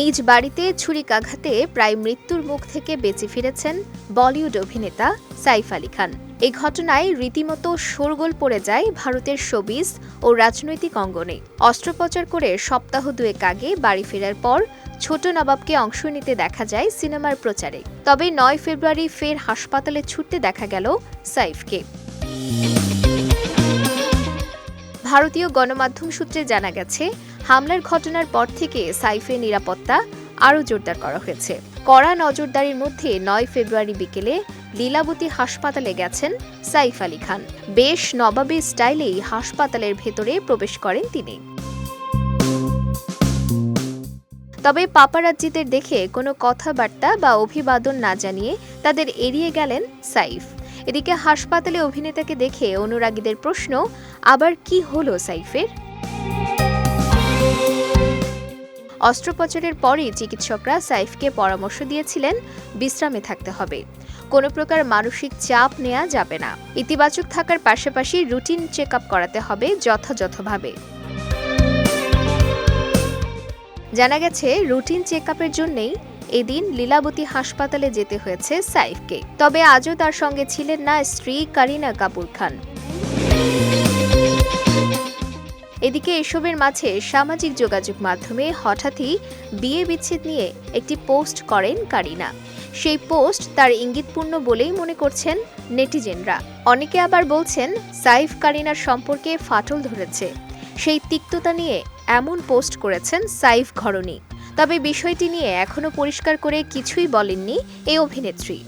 নিজ বাড়িতে ছুরিকাঘাতে প্রায় মৃত্যুর মুখ থেকে বেঁচে ফিরেছেন বলিউড অভিনেতা সাইফ আলী খান। এই ঘটনায় রীতিমতো শোরগোল পড়ে যায় ভারতের শোবিজ ও রাজনৈতিক অঙ্গনে। অস্ত্রোপচার করে সপ্তাহ দুয়েক আগে বাড়ি ফেরার পর ছোট নবাবকে অংশ নিতে দেখা যায় সিনেমার প্রচারে। তবে নয় ফেব্রুয়ারি ফের হাসপাতালে ছুটতে দেখা গেল সাইফকে। ভারতীয় গণমাধ্যম সূত্রে জানা গেছে হামলার ঘটনার পর থেকে সাইফের নিরাপত্তা আরও জোরদার করা হয়েছে। কড়া নজরদারির মধ্যে নয় ফেব্রুয়ারি বিকেলে লীলাবতী হাসপাতালে গেছেন সাইফ আলী খান। বেশ নবাবী স্টাইলেই হাসপাতালের ভেতরে প্রবেশ করেন তিনি। তবে পাপারাজ্জিদের দেখে কোনো কথাবার্তা বা অভিবাদন না জানিয়ে তাদের এড়িয়ে গেলেন সাইফ। এদিকে হাসপাতালে অভিনেতাকে দেখে অনুরাগীদের প্রশ্ন, আবার কি হলো সাইফের? অস্ত্রোপচারের পরই চিকিৎসকরা সাইফকে পরামর্শ দিয়েছিলেন, বিশ্রামে থাকতে হবে। কোনো প্রকার মানসিক চাপ নেওয়া যাবে না। ইতিবাচক থাকার পাশাপাশি রুটিন চেক করাতে হবে যথাযথভাবে। জানা গেছে, রুটিন চেক আপের জন্যেই এদিন লীলাবতী হাসপাতালে যেতে হয়েছে সাইফকে। তবে আজও তার সঙ্গে ছিলেন না স্ত্রী কারিনা কাপুর খান। এদিকে এসবের মাঝে সামাজিক যোগাযোগ মাধ্যমে হঠাৎই বিয়ে বিচ্ছেদ নিয়ে একটি পোস্ট করেন কারিনা। সেই পোস্ট তার ইঙ্গিতপূর্ণ বলেই মনে করছেন নেটিজেনরা। অনেকে আবার বলছেন, সাইফ কারিনার সম্পর্কে ফাটল ধরেছে। সেই তিক্ততা নিয়ে এমন পোস্ট করেছেন সাইফ ঘরণী। তবে বিষয়টি নিয়ে এখনও পরিষ্কার করে কিছুই বলেননি এই অভিনেত্রী।